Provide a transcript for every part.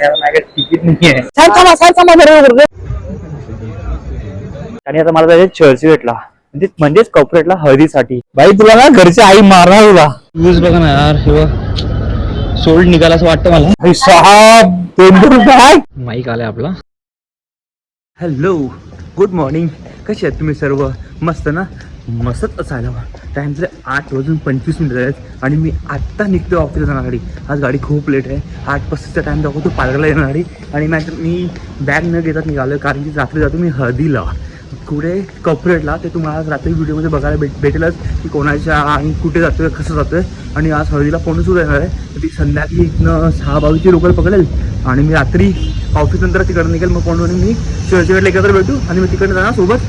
Ticket थांबा छान थांबा बरोबर आणि आता मला जायचं चर्च भेटला म्हणजे म्हणजेच कॉर्पोरेटला हळदीसाठी. बाई तुला ना घरची आई मारणार तुला. यूज बघा ना यार हे सोल्ड निघाला असं वाटतं मला. साहेब दोन दोन रुपये आहे. माईक आलाय आपला. हॅलो गुड मॉर्निंग कसे आहेत तुम्ही सर्व? मस्त ना? मस्तच असायला टाईम झाले आठ वाजून पंचवीस मिनिटं आहेत आणि मी आत्ता निघतो ऑफिसला जाणार गाडी आज गाडी खूप लेट आहे. आठ पस्तीसचा टाईम दाखवतो पालघरला येणार गाडी आणि मॅच मी बॅग न घेतात निघालो कारण की रात्री जातो मी हळदीला. कुठे कॉपरेटला ते तुम्हाला आज रात्री व्हिडिओमध्ये बघायला भेट भेटेलच की कोणाच्या आणि कुठे जातो आहे कसं जातोय. आणि आज हळदीला फोन येणार आहे. तर ती संध्याकाळी इथनं सहा बाजूची लोकल पकडेल. आणि मी रात्री ऑफिस नंतर तिकडं निघेल मग फोनवर मी चर्चगडला एकत्र भेटू आणि मी तिकडे जाणार सोबत.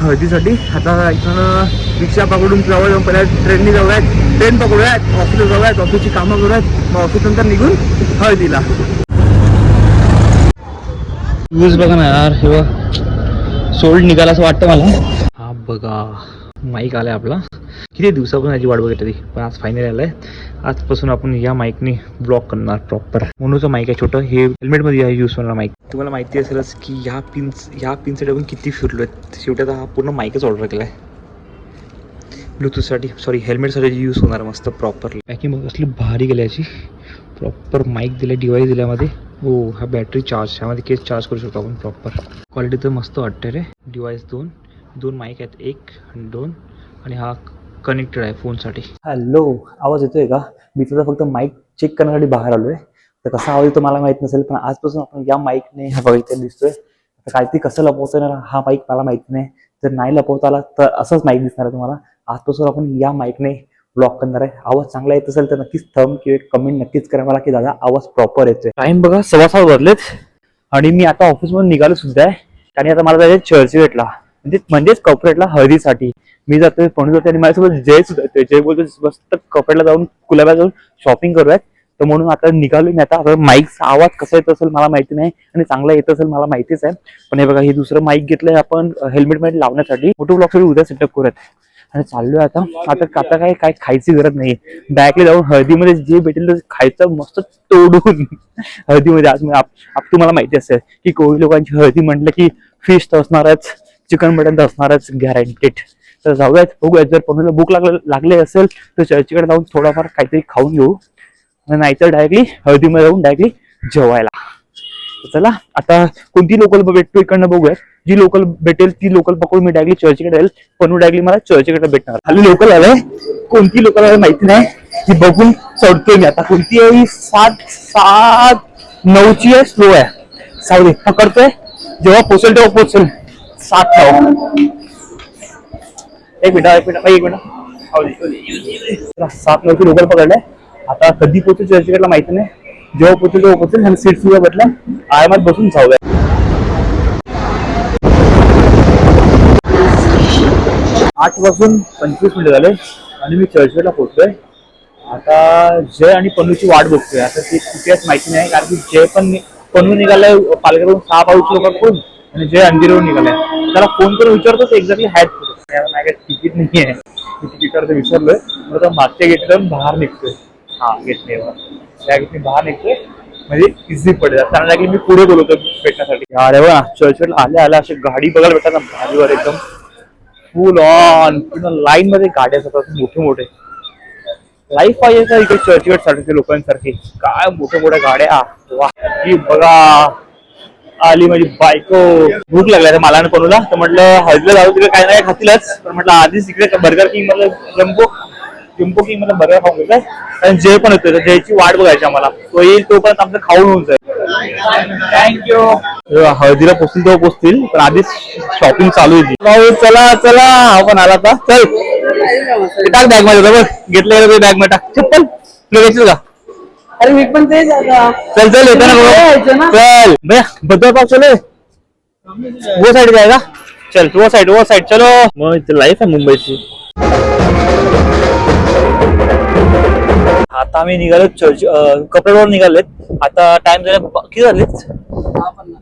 हळदीसाठी. आता इथं रिक्षा पकडून जवळ जाऊन पहिल्या ट्रेननी जाऊयात. ट्रेन पकडूयात ऑफिसला जाऊयात ऑफिसची कामं करूयात. मग ऑफिस नंतर निघून हळदीला. यूज बघा ना यार हे सोल्ड निघाला असं वाटतं मला. हा बघा माईक आलाय आपला. किती दिवसापासून याची वाट बघितली? होती पण आज फायनल आलाय आजपासून आपण या माईकने ब्लॉक करणार प्रॉपर म्हणूनचं माईक आहे छोटं. हे हेल्मेटमध्ये आहे यूज होणार माईक तुम्हाला माहिती असेलच की ह्या पिन्स ह्या पिनसाठी आपण किती फिरलो आहेत शेवटी आता हा पूर्ण माईकच ऑर्डर केला आहे ब्लूटूथसाठी सॉरी हेल्मेटसाठी यूज होणार मस्त प्रॉपर पॅकिंग बघ असली भारी गेली याची. प्रॉपर माईक दिला डिवाईस दिल्यामध्ये. हो हा बॅटरी चार्ज ह्यामध्ये केस चार्ज करू शकतो आपण प्रॉपर क्वालिटी तर मस्त वाटते रे. डिवाईस दोन. दोन माईक आहेत. एक दोन. आणि हा कनेक्टेड आहे फोनसाठी हॅलो आवाज येतोय का? मी तुझा फक्त माईक चेक करण्यासाठी बाहेर आलोय. तर कसा आवाज येतो मला माहीत नसेल पण आजपासून आपण या माईकने हा बघितलं दिसतोय. काय ती कसं लपवता येणार हा माईक मला माहिती नाही. जर नाही लपवता आला तर असंच माईक दिसणार आहे तुम्हाला. आजपासून आपण या माईकने ब्लॉक करणार आहे. आवाज चांगला येत असेल तर नक्कीच थम किंवा कमेंट नक्कीच करा मला की दादा आवाज प्रॉपर येतोय. टाइम बघा सव्वा सहा वाजलेत. आणि मी आता ऑफिसमधून निघालो सुद्धा आहे. आणि आता मला जायचं चर्च भेटला. म्हणजे म्हणजेच कॉपरेटला हळदीसाठी. मी जातोय पणू जातोय आणि माझ्यासोबत जय सुद्धा येतोय. जय बोलतो मस्त कॉपरेटला जाऊन कुलाब्या जाऊन शॉपिंग करूयात. तर म्हणून आता निघालोय मी आता. आता माईकचा आवाज कसा येत असेल मला माहिती नाही आणि चांगला येत असेल मला माहितीच आहे. पण हे बघा हे दुसरं माईक घेतलंय आपण हेल्मेट मेट लावण्यासाठी. फोटो ब्लॉगसाठी उद्या सेटअप करूयात. आणि चाललोय आता. आता आता काय काय खायची गरज नाही बॅकला जाऊन हळदीमध्ये जे भेटेल ते खायचं मस्त तोडून. हळदीमध्ये आज आप- आप- तुम्हाला माहिती असेल की कोळी लोकांची हळदी म्हटलं की फिश तर असणारच. चिकन मटन तर असणारच गॅरंटेड तर जाऊयात बघूयात. जर कोणाला भूक लागले लागले असेल तर चर्चीकडे जाऊन थोडाफार काहीतरी खाऊन घेऊ. नाहीतर डायरेक्टली हळदीमध्ये जाऊन डायरेक्टली जेवायला. चला आता कोणती लोकल भेटतो इकडनं बघूयात. जी लोकल भेटेल ती लोकल पकडून मी डायरेक्टली चर्चकडे जाईल. पण डायरेक्टली मला चर्चकडे भेटणार. खाली लोकल आलंय. कोणती लोकल आहे माहिती नाही. ती बघून चढतोय मी आता. कोणती आहे ही? सात सात नऊची आहे स्लो आहे. सावली पकडतोय. जेव्हा पोचेल तेव्हा पोचेल. सात नऊ. एक मिनिट एक मिनिट एक मिनिट. सात नऊची लोकल पकडले. आता कधी पोचेल चर्चगेटला माहिती नाही. जेव्हा पोहोचेल तेव्हा पोहोचेल. आणि सीट सुद्धा बदला. आरामात बसून जाऊया. आठ वाजून पंचवीस मिनिटं झाले. आणि मी चर्चगेटला पोहोचलोय. आता जय आणि पनूची वाट बघतोय. आता ती कुठेच माहिती नाही. कारण की जय पण पनू निघालाय पालघरहून सहा पाऊस लोकांकडून आणि जय अंधेरीवर निघालाय. त्याला फोन करून विचारतोच एक्झॅक्टली हॅट माझ्या तिकीट नाही आहे मी तिकीटवर विसरलोय मग मागच्या गेटवरून बाहेर निघतोय. हा गेट नाही त्या गेटने बाहेर निघतोय. म्हणजे इझी पडेल कारण की मी पुढे बोलवतो भेटण्यासाठी. अरे वा चर्चगेटला आल्या आल्या. अशी गाडी बघायला भेटतात ना भारीवर एकदम. फुल ऑन पूर्ण लाईन मध्ये गाड्या असतात मोठे मोठे. लाईफ पाहिजे का इकडे चर्चगेट सारखे लोकांसारखी? काय मोठ्या मोठ्या गाड्या? वा ही बघा. आली माझी बायको. भूक लागल्या मला आणि कोणाला. तर म्हटलं हळदीला जाऊ तिकडे काय नाही खातीलच. पण म्हटलं आधीच इकडे बर्गर किंग म्हटलं जम्बो जम्बो किंग म्हटलं बर्गर खाऊन घेतलाय. आणि जय पण तर जयची वाट बघायची आम्हाला. तो येईल तोपर्यंत आमचं खाऊन होऊन जाईल. थँक्यू हळदीला पोचतील तेव्हा पोचतील पण आधीच शॉपिंग चालू ती. भाऊ चला चला. आपण आला आता. चल. ते टाक बॅगमध्ये बघ घेतलं बॅगमध्ये टाक. चप्पल. तुला घ्यायचं का अरे मी पण तेच आता. चल चल येताना यायचं ना? बघ चल. भैया बदल पाव चले वो साइड जाएगा चल वो साइड वो साइड चलो. मग लाईफ आहे मुंबईची. आता आम्ही निघालो चर्च कपड्यावर निघालेत आता टाइम झाला किती झालेत?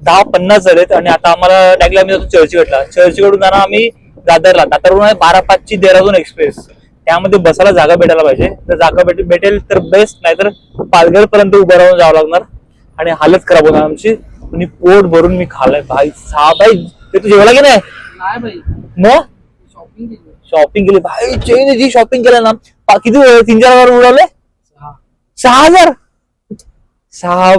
दहा पन्नास झालेत आणि आता आम्हाला डायरेक्टली आम्ही जातो चर्चगडला चर्चगडून जाणार आम्ही दादरला. दादरवरून आहे बारा पाचची देहरादून एक्सप्रेस त्यामध्ये बसायला जागा भेटायला पाहिजे. तर जागा भेट भेटेल तर बेस्ट नाहीतर पालघर पर्यंत उभं राहून जावं लागणार. आणि हालत खराब होणार आमची. आणि पोट भरून मी खाल्लाय. भाई सहा भाई ते तू जेवला की नाही मग? शॉपिंग केली. भाई चेन जी शॉपिंग केलं ना. किती? तीन चार हजार उडवले? सहा. हजार? सहा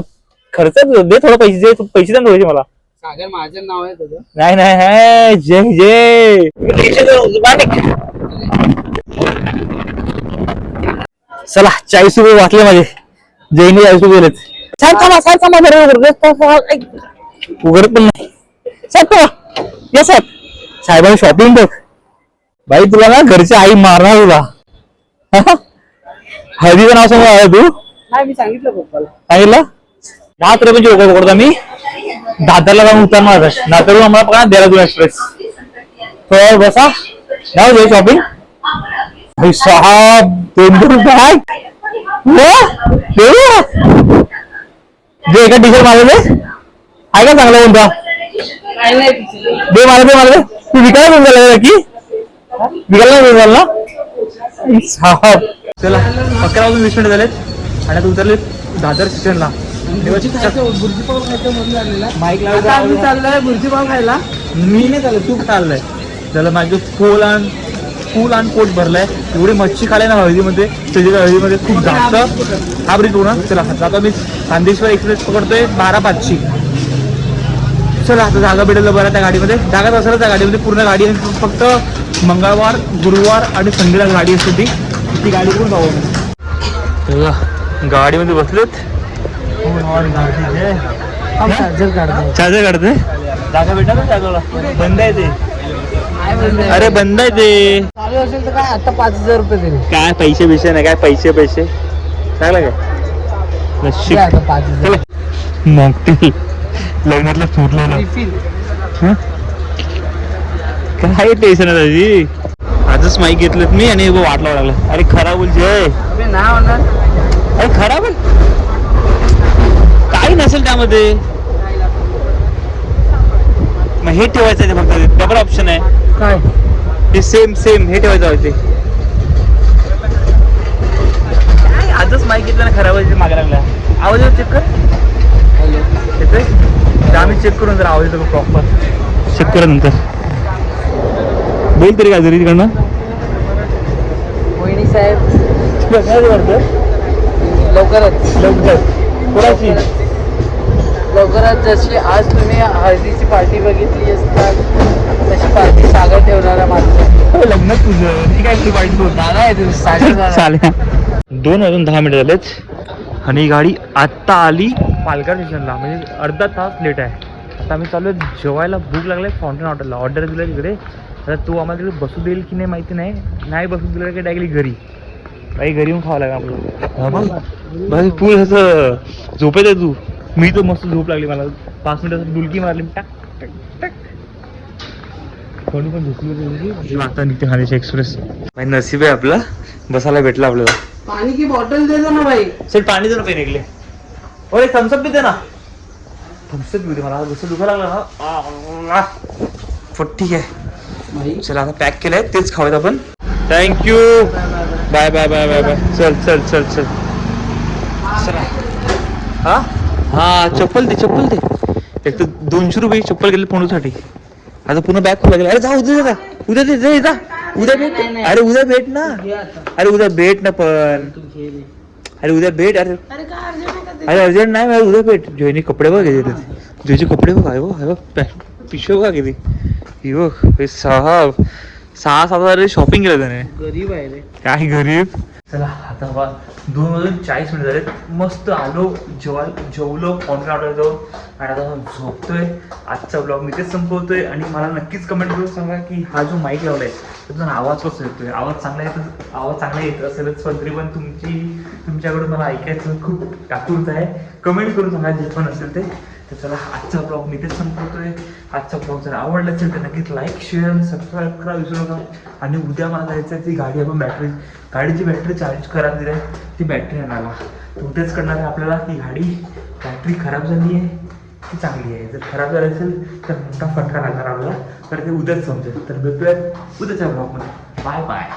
खर्च दे थोडं पैसे दे पैसे दे ना थोडेसे मला. सागर माझं नाव आहे नाही नाही नाही. जय जय. चला चाळीस रुपये वाचले माझे. जैनी चाळीस रुपये गेलेत साहेब थांबा साहेब थांबा जरा उघडत. उघडत पण नाही. साहेब थांबा. या साहेब साहेबांनी शॉपिंग बघ. बाई तुला ना घरची आई मारणार तुला. हळदीचं नाव सांगू आहे तू. नाही मी सांगितलं पप्पाला. सांगितलं? दहा रुपयाची ओळख करतो मी दादरला जाऊन उतरणार दादरहून आम्हाला पकडा देहरादून एक्सप्रेस वेळ बसा. जाऊ दे शॉपिंग साहेब दोन रुपये आहे देऊ? जे एका टी शर्ट मारले आहे का चांगला कोणता दे मला दे मला तू विकायला घेऊन झाला की विकायला घेऊन झाला ना चला अकरा वाजून वीस मिनिट झालेत आणि आता उतरले दादर स्टेशनला बुर्जी खायचं म्हणून आलेला माईक लावला आम्ही चाललोय बुर्जी पाव खायला मी नाही चालत तू चाललंय त्याला माझी फोल आणि फुल आणि पोट भरलंय. एवढी मच्छी खाल्लाय ना हळदीमध्ये. त्याच्या हळदीमध्ये खूप जास्त. हा ब्रिज पूर्ण चला आता मी खांदेश्वर एक्सप्रेस पकडतोय बारा पाचशे चला आता जागा भेटेल बरं त्या गाडीमध्ये. जागाच असेल त्या गाडीमध्ये. पूर्ण गाडी. फक्त मंगळवार गुरुवार आणि संडेला गाडी असते ती. ती गाडी करून जाऊ चला गाडीमध्ये बसलेत. चार्जर काढतो जागा भेटा ना जागाला? बंद आहे ते? अरे बंद आहे ते. चालू असेल तर काय? आता पाच हजार रुपये काय पैसे पैसे नाही काय पैसे पैसे? चांगलं काय नशीब. आता पाच हजार. लग्नातलं काय टेन्शन आहे त्याची आजच माईक घेतलं मी आणि वो वाट लावा लागला. अरे खरा बोल होणार अरे खरा बोल. काही नसेल त्यामध्ये. मग हे ठेवायचं आहे ते फक्त. डबल ऑप्शन आहे. काय? हे सेम सेम हे ठेवायचं आहे ते. काय? आजच माईक घेतलं ना खराब व्हायचं मागे लागला. आवाज चेक कर. येतोय? तर आम्ही चेक करून जर आवाज येतो प्रॉपर चेक करा नंतर. बोल तरी काय जरी तिकडनं मोहिनी साहेब. लवकरच. लवकर. कोणाची? लवकरच जशी आज तुम्ही हळदीची पार्टी बघितली असतात तशी पार्टी सागर ठेवणारा माणसं. लग्न तुझं. ती काय तुझी पाहिजे होत दादा आहे तुम्ही सागर. चालेल दोन वाजून दहा मिनिट झालेत. आणि ही गाडी आत्ता आली पालघर स्टेशनला. म्हणजे अर्धा तास लेट आहे. आता आम्ही चालू जेवायला. भूक लागलाय फाउंटेन हॉटेलला ऑर्डर दिला तिकडे. आता तू आम्हाला तिकडे बसू देईल की नाही माहिती नाही. नाही बसू दिलं की डायरेक्टली घरी. काही घरी येऊन खावं लागेल आपल्याला भाई तू असं झोपेत आहे तू. मी तर मस्त झोप लागली मला. पाच मिनिटं डुलकी मारली. टाक टाक टाक. कोणी पण झोपली आता निघते खाण्याची एक्सप्रेस. नसीब आहे आपला. बसायला भेटला आपल्याला. पाणी की बॉटल दे ना भाई. सर पाणी जर निघले. अरे थम्सअप बी दे ना. थम्सअप बी दे मला. जसं दुखायला लागलं ना. ठीक आहे. भाई. चला आता पॅक केलंय. तेच खाऊयात आपण. Thank you bye bye bye bye bye चल चल चल चल. चला. हा? हा चप्पल दे चप्पल दे. एक तर दोनशे रुपये चप्पल गेले फोनसाठी आता पुन्हा बॅग खोला गेला अरे जा उद्या जा. उद्या दे जा, जा. उद्या भेट. अरे उद्या भेट ना. अरे उद्या भेट ना पण. अरे उद्या भेट अरे. अरे अर्जंट नाही मला उद्या भेट. जोईने कपडे बघ घेते जोईचे कपडे बघ आहे बघ पिशवी बघा. किती ही बघ हे सहा सहा सात हजार शॉपिंग केलं त्याने. गरीब आहे रे. काय गरीब? चला आता बा दोन वाजून चाळीस मिनिट झाले मस्त आलो जेवा जेवलो कॉन्फरन्स ऑर्डर जाऊन. आणि आता झोपतोय. आजचा ब्लॉग मी तेच संपवतोय. आणि मला नक्कीच कमेंट करून सांगा की हा जो माईक लावलाय त्यातून आवाज कसा येतोय? आवाज चांगला येतो आवाज चांगला येत असेलच पण तरी पण तुमची तुमच्याकडून मला ऐकायचं खूप आतुरता आहे. कमेंट करून सांगा जे पण असेल ते. तर चला आजचा ब्लॉग मी तेच संपवतोय. आजचा ब्लॉग जर आवडला असेल तर नक्कीच लाईक शेअर आणि सबस्क्राईब करा. विसरू नका. आणि उद्या मला जायचं आहे ती गाडी आपण बॅटरी गाडीची बॅटरी चार्ज करा दिली आहे ती बॅटरी आणायला तर उद्याच करणार आहे आपल्याला ही गाडी बॅटरी खराब झाली आहे ती चांगली आहे. जर खराब झाली असेल तर मोठा फटका लागणार आपल्याला. तर ते उद्याच समजेल. तर भेटूयात उद्याच्या ब्लॉगमध्ये बाय बाय